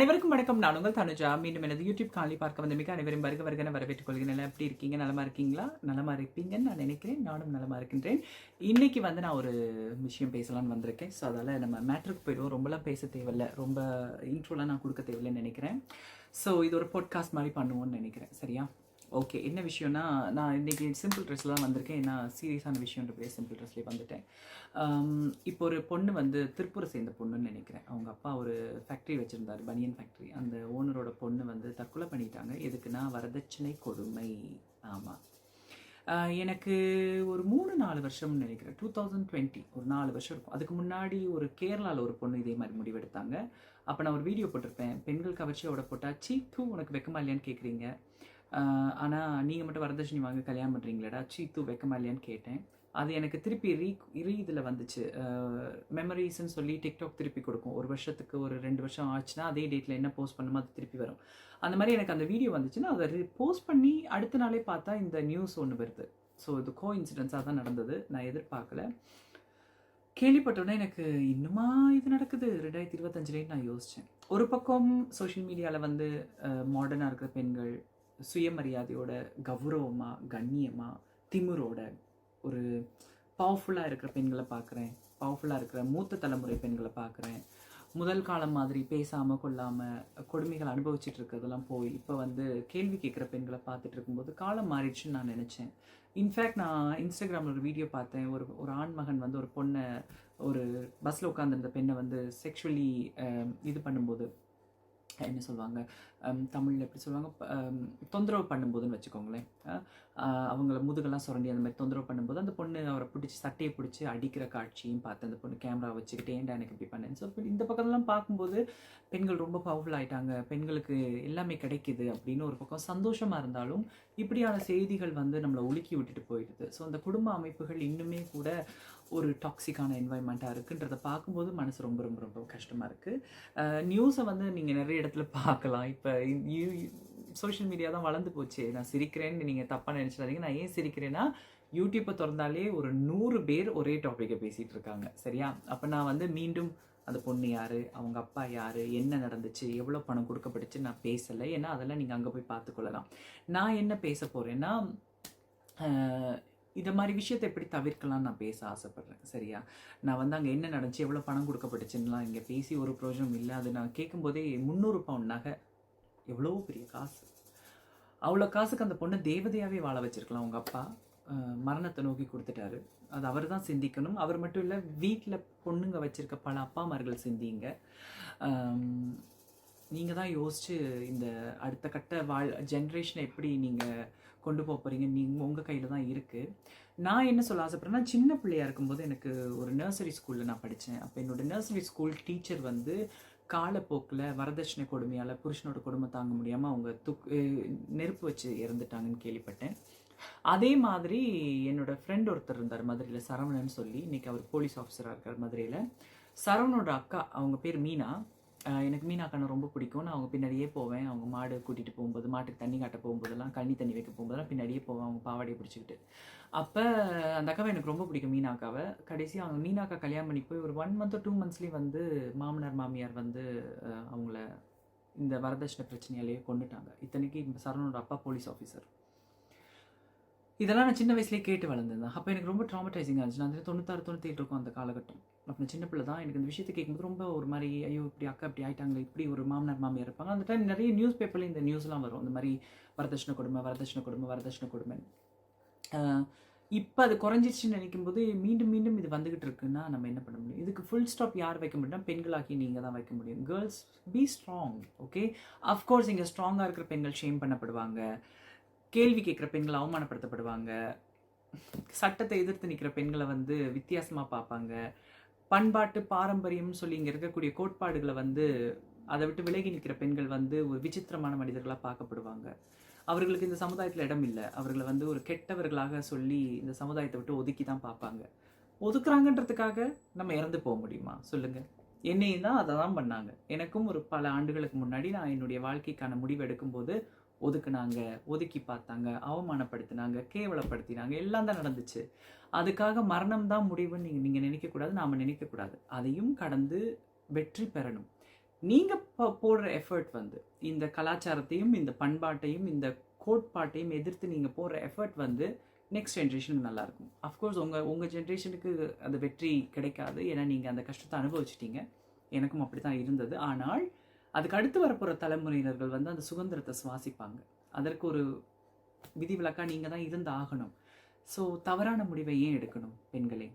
அனைவருக்கும் நான் உங்கள் தனுஜா. மீண்டும் எனது யூடியூப் காலி பார்க்க வந்த மிக அனைவரும் வருக வருகன வரவேற்றுக் கொள்கிறேன். எப்படி இருக்கீங்க? நலமா இருக்கீங்களா? நலமா இருப்பீங்கன்னு நான் நினைக்கிறேன். நானும் நலமா இருக்கின்றேன். இன்னைக்கு வந்து நான் ஒரு விஷயம் பேசலாம்னு வந்திருக்கேன். ஸோ அதால் நம்ம மேட்ருக்கு போயிடுவோம். ரொம்பலாம் பேச தேவையில்ல. ரொம்ப இன்ட்ரோலாம் நான் கொடுக்க தேவையில்லைன்னு நினைக்கிறேன். ஸோ இது ஒரு பாட்காஸ்ட் மாதிரி பண்ணுவோம்னு நினைக்கிறேன். சரியா? ஓகே என்ன விஷயம்னா நான் இன்றைக்கி சிம்பிள் ட்ரெஸ்ஸில் தான் வந்திருக்கேன். ஏன்னா சீரியஸான விஷயம்ன்றப்பே சிம்பிள் ட்ரெஸ்லேயே வந்துட்டேன். Um, இப்போ ஒரு பொண்ணு வந்து திருப்பூரை சேர்ந்த பொண்ணுன்னு நினைக்கிறேன். அவங்க அப்பா ஒரு ஃபேக்ட்ரி வச்சுருந்தார் பனியன் ஃபேக்ட்ரி அந்த ஓனரோட பொண்ணு வந்து தற்கொலை பண்ணிட்டாங்க. எதுக்குன்னா வரதட்சணை கொடுமை. ஆமாம் எனக்கு ஒரு மூணு நாலு வருஷம்னு நினைக்கிறேன். டூ தௌசண்ட் டுவெண்ட்டி ஒரு நாலு வருஷம் இருக்கும். அதுக்கு முன்னாடி ஒரு கேரளாவில் ஒரு பொண்ணு இதே மாதிரி முடிவெடுத்தாங்க. அப்போ நான் ஒரு வீடியோ போட்டிருப்பேன். பெண்கள் கவர்ச்சியோட போட்டால் சீ டூ உனக்கு வெக்கமா இல்லையான்னு கேட்குறீங்க ஆனால் நீங்கள் மட்டும் வரதட்சணை வாங்க கல்யாணம் பண்ணுறீங்களாடா சீத்து வைக்கமா இல்லையான்னு கேட்டேன். அது எனக்கு திருப்பி ரீ ரீ இதில் வந்துச்சு. மெமரிஸ்ன்னு சொல்லி டிக்டாக் திருப்பி கொடுக்கும். ஒரு வருஷத்துக்கு ஒரு ரெண்டு வருஷம் ஆச்சுன்னா அதே டேட்டில் என்ன போஸ்ட் பண்ணுமோ அது திருப்பி வரும். அந்த மாதிரி எனக்கு அந்த வீடியோ வந்துச்சுன்னா அதை போஸ்ட் பண்ணி அடுத்த நாளே பார்த்தா இந்த நியூஸ் ஒன்று வருது. ஸோ இது கோ இன்சிடென்ஸாக தான் நடந்தது. நான் எதிர்பார்க்கல. கேள்விப்பட்டோன்னே எனக்கு இன்னுமா இது நடக்குது? ரெண்டாயிரத்தி இருபத்தஞ்சிலேன்னு நான் யோசித்தேன் ஒரு பக்கம் சோஷியல் மீடியாவில் வந்து மாடர்னாக இருக்கிற பெண்கள் சுயமரியாதையோட கௌரவமாக கண்ணியமாக திமிரோட ஒரு பவர்ஃபுல்லாக இருக்கிற பெண்களை பார்க்குறேன் பவர்ஃபுல்லாக இருக்கிற மூத்த தலைமுறை பெண்களை பார்க்குறேன் முதல் காலம் மாதிரி பேசாமல் கொள்ளாமல் கொடுமைகள் அனுபவிச்சுட்டு இருக்கிறதெல்லாம் போய் இப்போ வந்து கேள்வி கேட்குற பெண்களை பார்த்துட்டு இருக்கும்போது காலம் மாறிடுச்சுன்னு நான் நினச்சேன். இன்ஃபேக்ட் நான் இன்ஸ்டாகிராமில் ஒரு வீடியோ பார்த்தேன். ஒரு ஒரு ஆண்மகன் வந்து ஒரு பொண்ணை ஒரு பஸ்ஸில் உட்காந்துருந்த பெண்ணை வந்து செக்ஷுவலி இது பண்ணும்போது என்ன சொல்லுவாங்க? தமிழில் எப்படி சொல்லுவாங்க? தொந்தரவு பண்ணும்போதுன்னு வச்சுக்கோங்களேன். அவங்கள முதுகெல்லாம் சுரண்டி அந்த மாதிரி தொந்தரவு பண்ணும்போது அந்த பொண்ணு அவரை பிடிச்சி சட்டையை பிடிச்சி அடிக்கிற காட்சியும் பார்த்து அந்த பொண்ணு கேமரா வச்சுக்கிட்டு ஏன்டா எனக்கு இப்படி பண்ணேன் ஸோ இந்த பக்கம்லாம் பார்க்கும்போது பெண்கள் ரொம்ப பவர்ஃபுல் ஆகிட்டாங்க பெண்களுக்கு எல்லாமே கிடைக்குது அப்படின்னு ஒரு பக்கம் சந்தோஷமாக இருந்தாலும் இப்படியான செய்திகள் வந்து நம்மளை ஒழுக்கி விட்டுட்டு போயிடுது. ஸோ அந்த குடும்ப அமைப்புகள் இன்னுமே கூட ஒரு டாக்ஸிக்கான என்வாயன்மெண்ட்டாக இருக்குன்றத பார்க்கும்போது மனசு ரொம்ப ரொம்ப ரொம்ப கஷ்டமாக இருக்குது நியூஸை வந்து நீங்கள் நிறைய இடத்துல பார்க்கலாம். இப்போ சோஷியல் மீடியா தான் வளர்ந்து போச்சு. நான் சிரிக்கிறேன்னு நீங்கள் தப்பாக நினச்சிடாதீங்க. நான் ஏன் சிரிக்கிறேன்னா யூடியூப்பை திறந்தாலே ஒரு நூறு பேர் ஒரே டாப்பிக்கை பேசிகிட்டு இருக்காங்க. சரியா? அப்போ நான் வந்து மீண்டும் அந்த பொண்ணு யார்? அவங்க அப்பா யார்? என்ன நடந்துச்சு? எவ்வளோ பணம் கொடுக்கப்பட்டுச்சு? நான் பேசலை. ஏன்னா அதெல்லாம் நீங்கள் அங்கே போய் பார்த்துக்கொள்ளலாம் நான் என்ன பேச போகிறேன்னா இதை மாதிரி விஷயத்தை எப்படி தவிர்க்கலாம்னு நான் பேச ஆசைப்பட்றேன். சரியா? நான் வந்து அங்கே என்ன நடந்துச்சு? எவ்வளோ பணம் கொடுக்கப்பட்டுச்சுன்னுலாம் இங்கே பேசி ஒரு ப்ரோஜனம் இல்லை. அது நான் கேட்கும்போதே முந்நூறு பவுன் நகை எவ்வளோ பெரிய காசு? அவ்வளோ காசுக்கு அந்த பொண்ணை தேவதையாகவே வாழ வச்சுருக்கலாம் உங்கள் அப்பா. மரணத்தை நோக்கி கொடுத்துட்டாரு. அது அவர் தான் சிந்திக்கணும். அவர் மட்டும் இல்லை வீட்டில் பொண்ணுங்க வச்சுருக்க பல அப்பாமார்கள் சிந்திங்க. நீங்கள் தான் யோசித்து இந்த அடுத்த கட்ட வாழ் ஜென்ரேஷனை எப்படி நீங்கள் கொண்டு போக போகிறீங்க நீங்கள் உங்கள் கையில் தான் இருக்குது நான் என்ன சொல்ல ஆசைப்பட்றேன்னா சின்ன பிள்ளையா இருக்கும்போது எனக்கு ஒரு நர்சரி ஸ்கூலில் நான் படித்தேன் அப்போ என்னோட நர்சரி ஸ்கூல் டீச்சர் வந்து காலப்போக்கில் வரதட்சணை கொடுமையால் புருஷனோட கொடுமை தாங்க முடியாமல் அவங்க துக் நெருப்பு வச்சு இறந்துட்டாங்கன்னு கேள்விப்பட்டேன். அதே மாதிரி என்னோட ஃப்ரெண்ட் ஒருத்தர் இருந்தார் மதுரையில் சரவணன் சொல்லி. இன்றைக்கி அவர் போலீஸ் ஆஃபீஸராக இருக்கார் மதுரையில். சரவணோட அக்கா அவங்க பேர் மீனா. எனக்கு மீனாக்கண்ணை ரொம்ப பிடிக்கும். நான் அவங்க பின்னாடியே போவேன். அவங்க மாடு கூட்டிகிட்டு போகும்போது மாட்டுக்கு தண்ணி காட்ட போகும்போதெல்லாம் கண்ணி தண்ணி வைக்க போகும்போதெல்லாம் பின்னாடியே போவேன். அவங்க பாவாடையை பிடிச்சிக்கிட்டு. அப்போ அந்த அக்காவை எனக்கு ரொம்ப பிடிக்கும் மீனாக்காவை. கடைசி அவங்க மீனாக்கா கல்யாணம் பண்ணி போய் ஒரு ஒன் மந்த் டூ மந்த்ஸ்லேயே வந்து மாமனார் மாமியார் வந்து அவங்கள இந்த வரதட்சணை பிரச்சனையாலேயே கொண்டுட்டாங்க இத்தனைக்கு சரணோட அப்பா போலீஸ் ஆஃபீஸர் இதெல்லாம் நான் சின்ன வயசுலேயே கேட்டு வளர்ந்தேன் அப்போ எனக்கு ரொம்ப ட்ராமடைசிங்காக இருந்துச்சு. நான் தொண்ணூத்தாறு தொண்ணூத்தேழு இருக்கும் அந்த காலகட்டம். அப்போ நான் சின்ன பிள்ளை தான். எனக்கு இந்த விஷயத்தை கேட்கும்போது ரொம்ப ஒரு மாதிரி ஐயோ இப்படி அக்கா இப்படி ஆயிட்டாங்களே இப்படி ஒரு மாமனார் மாமியார் இருப்பாங்க. அந்த டைம் நிறைய நியூஸ் பேப்பரில் இந்த நியூஸ்லாம் வரும். இந்த மாதிரி வரதட்சணை கொடுமை வரதட்சணை கொடுமை வரதட்சணை கொடுமை இப்போ அது குறைஞ்சிருச்சுன்னு நினைக்கும் போது மீண்டும் மீண்டும் இது வந்துகிட்டு இருக்குன்னா நம்ம என்ன பண்ண முடியும்? இதுக்கு ஃபுல் ஸ்டாப் யார் வைக்க முடியும்னா பெண்களாக்கி நீங்கள் தான் வைக்க முடியும். Girls be strong okay of course இங்கே ஸ்ட்ராங்காக இருக்கிற பெண்கள் ஷேம் பண்ணப்படுவாங்க. கேள்வி கேட்குற பெண்களை அவமானப்படுத்தப்படுவாங்க. சட்டத்தை எதிர்த்து நிற்கிற பெண்களை வந்து வித்தியாசமாக பார்ப்பாங்க. பண்பாட்டு பாரம்பரியம்னு சொல்லி இங்கே இருக்கக்கூடிய கோட்பாடுகளை வந்து அதை விட்டு விலகி நிற்கிற பெண்கள் வந்து ஒரு விசித்திரமான மனிதர்களாக பார்க்கப்படுவாங்க. அவர்களுக்கு இந்த சமுதாயத்தில் இடம் இல்லை. அவர்களை வந்து ஒரு கெட்டவர்களாக சொல்லி இந்த சமுதாயத்தை விட்டு ஒதுக்கி தான் பார்ப்பாங்க. ஒதுக்குறாங்கன்றதுக்காக நம்ம இறந்து போக முடியுமா? சொல்லுங்கள் என்னையும் தான் அதை தான் பண்ணாங்க. எனக்கும் ஒரு பல ஆண்டுகளுக்கு முன்னாடி நான் என்னுடைய வாழ்க்கைக்கான முடிவு எடுக்கும்போது ஒதுக்குனாங்க ஒதுக்கி பார்த்தாங்க அவமானப்படுத்தினாங்க கேவலப்படுத்தினாங்க எல்லாம் தான் நடந்துச்சு. அதுக்காக மரணம் தான் முடிவுன்னு நீங்கள் நீங்கள் நினைக்கக்கூடாது நாம் நினைக்கக்கூடாது. அதையும் கடந்து வெற்றி பெறணும். நீங்கள் போடுற எஃபர்ட் வந்து இந்த கலாச்சாரத்தையும் இந்த பண்பாட்டையும் இந்த கோட்பாட்டையும் எதிர்த்து நீங்கள் போடுற எஃபர்ட் வந்து நெக்ஸ்ட் ஜென்ரேஷனுக்கு நல்லாயிருக்கும் அஃப்கோர்ஸ் உங்கள் உங்கள் ஜென்ரேஷனுக்கு அந்த வெற்றி கிடைக்காது. ஏன்னா நீங்கள் அந்த கஷ்டத்தை அனுபவிச்சிட்டீங்க. எனக்கும் அப்படி தான் இருந்தது. ஆனால் அதுக்கு அடுத்து வரப்போகிற தலைமுறையினர்கள் வந்து அந்த சுதந்திரத்தை சுவாசிப்பாங்க. அதற்கு ஒரு விதிவிலக்காக நீங்கள் தான் இருந்து ஆகணும். ஸோ தவறான முடிவை ஏன் எடுக்கணும் பெண்களே?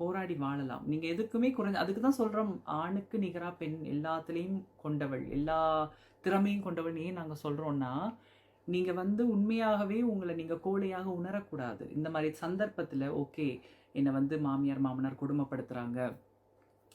போராடி வாழலாம். நீங்கள் எதுக்குமே குறைஞ்ச அதுக்கு தான் சொல்கிறோம் ஆணுக்கு நிகராக பெண் எல்லாத்துலேயும் கொண்டவள் எல்லா திறமையும் கொண்டவள் ஏன் நாங்கள் சொல்கிறோன்னா நீங்கள் வந்து உண்மையாகவே உங்களை நீங்கள் கோழையாக உணரக்கூடாது. இந்த மாதிரி சந்தர்ப்பத்தில் ஓகே என்னை வந்து மாமியார் மாமனார் கொடுமைப்படுத்துகிறாங்க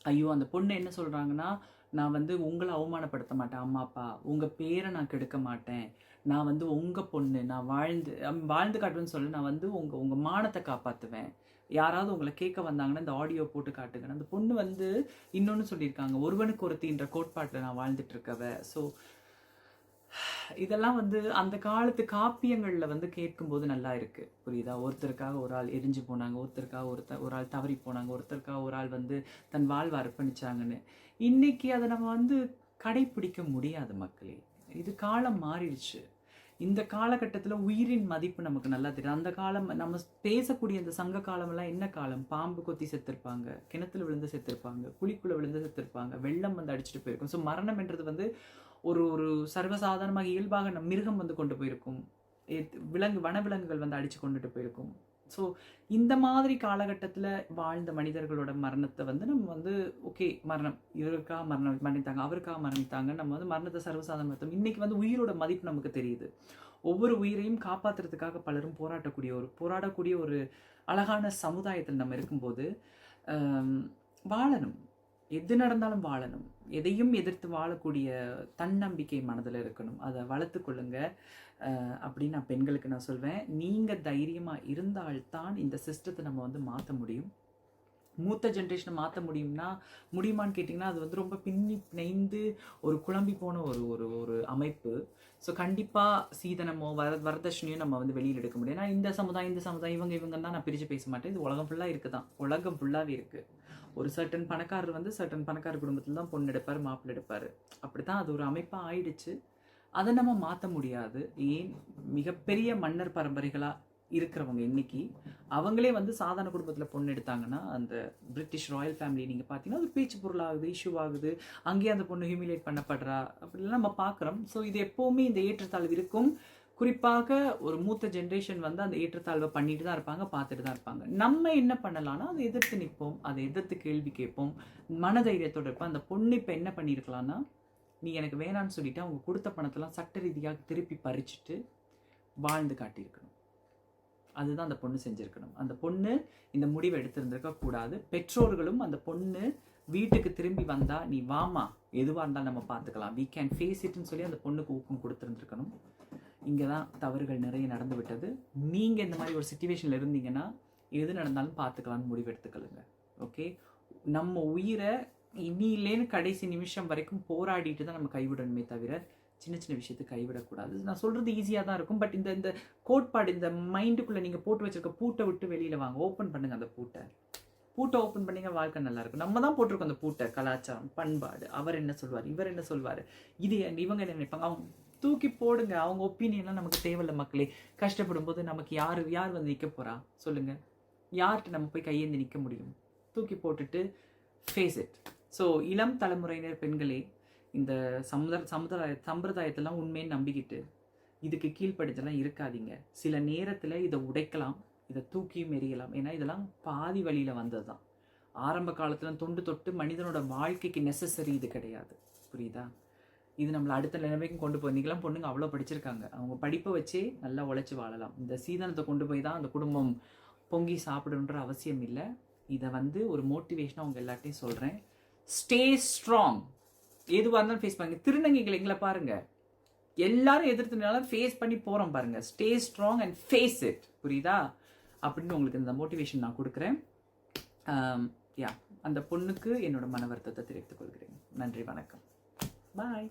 ஐயோ அந்த பொண்ணு என்ன சொல்கிறாங்கன்னா நான் வந்து உங்களை அவமானப்படுத்த மாட்டேன். அம்மா அப்பா உங்கள் பேரை நான் கெடுக்க மாட்டேன். நான் வந்து உங்கள் பொண்ணு. நான் வாழ்ந்து வாழ்ந்து காட்டுவேன்னு சொல்ல நான் வந்து உங்கள் உங்கள் மானத்தை காப்பாற்றுவேன் யாராவது உங்களை கேட்க வந்தாங்கன்னா இந்த ஆடியோ போட்டு காட்டுங்கன்னு. அந்த பொண்ணு வந்து இன்னொன்று சொல்லியிருக்காங்க. ஒருவனுக்கு ஒருத்தின்ற கோட்பாட்டில் நான் வாழ்ந்துட்டு இருக்கவ. ஸோ இதெல்லாம் வந்து அந்த காலத்து காப்பியங்களில் வந்து கேட்கும்போது நல்லா இருக்குது புரியுதா? ஒருத்தருக்காக ஒரு ஆள் எரிஞ்சு போனாங்க ஒருத்தருக்காக ஒருத்தர் ஒரு ஆள் தவறி போனாங்க ஒருத்தருக்காக ஒரு ஆள் வந்து தன் வாழ்வை அர்ப்பணிச்சாங்கன்னு. இன்றைக்கி அதை நம்ம வந்து கடைப்பிடிக்க முடியாது மக்களே. இது காலம் மாறிடுச்சு. இந்த காலகட்டத்தில் உயிரின் மதிப்பு நமக்கு நல்லா தெரியும் அந்த காலம் நம்ம பேசக்கூடிய இந்த சங்க காலமெல்லாம் என்ன காலம்? பாம்பு கொத்தி செத்துருப்பாங்க கிணத்துல விழுந்து செத்துருப்பாங்க குழிக்குள்ளே விழுந்து செத்துருப்பாங்க வெள்ளம் வந்து அடிச்சுட்டு போயிருக்கும். ஸோ மரணம் என்றது வந்து ஒரு ஒரு சர்வசாதாரணமாக இயல்பாக நம் மிருகம் வந்து கொண்டு போயிருக்கும். எத்- விலங்கு வனவிலங்குகள் வந்து அடித்து கொண்டுட்டு போயிருக்கும். ஸோ இந்த மாதிரி காலகட்டத்தில் வாழ்ந்த மனிதர்களோட மரணத்தை வந்து நம்ம வந்து ஓகே மரணம். இவருக்காக மரணம் மரணித்தாங்க அவருக்காக மரணித்தாங்க நம்ம வந்து மரணத்தை சர்வசாதாரணம் மருத்துவம் இன்னைக்கு வந்து உயிரோட மதிப்பு நமக்கு தெரியுது. ஒவ்வொரு உயிரையும் காப்பாத்துறதுக்காக பலரும் போராட்டக்கூடிய ஒரு போராடக்கூடிய ஒரு அழகான சமுதாயத்தில் நம்ம இருக்கும்போது வாழணும். எது நடந்தாலும் வாழணும். எதையும் எதிர்த்து வாழக்கூடிய தன்னம்பிக்கை மனதில் இருக்கணும். அதை வளர்த்துக்கொள்ளுங்க அப்படின்னு நான் பெண்களுக்கு நான் சொல்வேன். நீங்கள் தைரியமாக இருந்தால்தான் இந்த சிஸ்டத்தை நம்ம வந்து மாற்ற முடியும். மூத்த ஜென்ரேஷனை மாற்ற முடியும்னா முடியுமான்னு கேட்டிங்கன்னா அது வந்து ரொம்ப பின்னி பிணைந்து ஒரு குழம்பி போன ஒரு ஒரு ஒரு அமைப்பு. ஸோ கண்டிப்பாக சீதனமோ வர வரதட்சணையோ நம்ம வந்து வெளியில் எடுக்க முடியும் ஏன்னா இந்த சமுதாயம் இந்த சமுதாயம் இவங்க இவங்க தான் நான் பிரித்து பேச மாட்டேன். இது உலகம் ஃபுல்லாக இருக்குது தான் உலகம் ஃபுல்லாகவே இருக்குது ஒரு சர்டன் பணக்காரர் வந்து சர்டன் பணக்கார குடும்பத்தில் தான் பொண்ணு எடுப்பார் மாப்பிள்ளை எடுப்பார். அப்படி தான் அது ஒரு அமைப்பாக ஆயிடுச்சு. அதை நம்ம மாற்ற முடியாது. ஏன்? மிகப்பெரிய மன்னர் பரம்பரைகளாக இருக்கிறவங்க இன்னைக்கு அவங்களே வந்து சாதாரண குடும்பத்தில் பொண்ணு எடுத்தாங்கன்னா அந்த பிரிட்டிஷ் ராயல் ஃபேமிலி நீங்கள் பார்த்தீங்கன்னா அது பேச்சு பொருளாகுது இஷ்யூ ஆகுது. அங்கேயே அந்த பொண்ணு ஹியூமிலேட் பண்ணப்படுறா. அப்படிலாம் நம்ம பார்க்குறோம் ஸோ இது எப்போவுமே இந்த ஏற்றத்தாழ்வு இருக்கும். குறிப்பாக ஒரு மூத்த ஜென்ரேஷன் வந்து அந்த ஏற்றத்தாழ்வை பண்ணிட்டு தான் இருப்பாங்க பார்த்துட்டு தான் இருப்பாங்க. நம்ம என்ன பண்ணலாம்னா அதை எதிர்த்து நிற்போம் அதை எதிர்த்து கேள்வி கேட்போம். மனதைரியத்தோடு இருப்போம். அந்த பொண்ணு இப்போ என்ன பண்ணியிருக்கலாம்னா நீ எனக்கு வேணான்னு சொல்லிட்டு அவங்க கொடுத்த பணத்தெல்லாம் சட்ட ரீதியாக திருப்பி பறிச்சுட்டு வாழ்ந்து காட்டியிருக்கணும். அதுதான் அந்த பொண்ணு செஞ்சுருக்கணும். அந்த பொண்ணு இந்த முடிவை எடுத்திருந்திருக்க கூடாது. பெற்றோர்களும் அந்த பொண்ணு வீட்டுக்கு திரும்பி வந்தால் நீ வாமா எதுவாக இருந்தாலும் நம்ம பார்த்துக்கலாம். வீ கேன் ஃபேஸ் இட்னு சொல்லி அந்த பொண்ணுக்கு ஊக்கம் கொடுத்துருந்துருக்கணும். இங்கே தான் தவறுகள் நிறைய நடந்து விட்டது நீங்கள் இந்த மாதிரி ஒரு சுச்சுவேஷனில் இருந்தீங்கன்னா எது நடந்தாலும் பார்த்துக்கலாம்னு முடிவு எடுத்துக்கலுங்க ஓகே நம்ம உயிரை இனியிலேன்னு கடைசி நிமிஷம் வரைக்கும் போராடிட்டு தான் நம்ம கைவிடணுமே தவிர சின்ன சின்ன விஷயத்தை கைவிடக்கூடாது. நான் சொல்கிறது ஈஸியாக தான் இருக்கும். பட் இந்த இந்த கோட்பாடு இந்த மைண்டுக்குள்ளே நீங்கள் போட்டு வச்சிருக்க பூட்டை விட்டு வெளியில் வாங்க. ஓப்பன் பண்ணுங்க அந்த பூட்டை. பூட்டை ஓப்பன் பண்ணிங்க வாழ்க்கை நல்லாயிருக்கும் நம்ம தான் போட்டிருக்கோம் அந்த பூட்டை. கலாச்சாரம் பண்பாடு. அவர் என்ன சொல்வார்? இவர் என்ன சொல்வார்? இது இவங்க என்ன நினைப்பாங்க? அவங்க தூக்கி போடுங்க. அவங்க ஒப்பீனியன்லாம் நமக்கு தேவையில்ல மக்களே. கஷ்டப்படும் போது நமக்கு யார் யார் வந்து நிற்க போகிறா சொல்லுங்கள் யார்கிட்ட நம்ம போய் கையேந்தி நிற்க முடியும்? தூக்கி போட்டுட்டு ஃபேஸ் இட் ஸோ இளம் தலைமுறையினர் பெண்களே இந்த சமுதாய சமுதாய சம்பிரதாயத்தெல்லாம் உண்மைன்னு நம்பிக்கிட்டு இதுக்கு கீழ்ப்படிச்செல்லாம் இருக்காதீங்க. சில நேரத்தில் இதை உடைக்கலாம் இதை தூக்கியும் எரியலாம் ஏன்னா இதெல்லாம் பாதி வழியில் வந்தது தான் ஆரம்ப காலத்தில் தொண்டு தொட்டு மனிதனோட வாழ்க்கைக்கு நெசசரி இது கிடையாது. புரியுதா? இது நம்மளை அடுத்த நிலைமைக்கும் கொண்டு போய் இன்றைக்கெலாம் பொண்ணுங்க அவ்வளோ படிச்சிருக்காங்க. அவங்க படிப்பை வச்சே நல்லா உழைச்சி வாழலாம். இந்த சீதனத்தை கொண்டு போய் தான் அந்த குடும்பம் பொங்கி சாப்பிடணுன்ற அவசியம் இல்லை. இதை வந்து ஒரு மோட்டிவேஷனாக அவங்க எல்லாத்தையும் சொல்கிறேன் ஸ்டே ஸ்ட்ராங் எதுவாக இருந்தாலும் ஃபேஸ் பண்ணுங்க திருநங்கைகள் எங்களை பாருங்க. எல்லாரும் எதிர்த்துனாலும் ஃபேஸ் பண்ணி போகிறோம் பாருங்க. Stay strong and face it புரியுதா? அப்படின்னு உங்களுக்கு இந்த மோட்டிவேஷன் நான் கொடுக்குறேன். யா அந்த பொண்ணுக்கு என்னோட மன வருத்தத்தை தெரிவித்துக் கொள்கிறேன். நன்றி வணக்கம். பாய்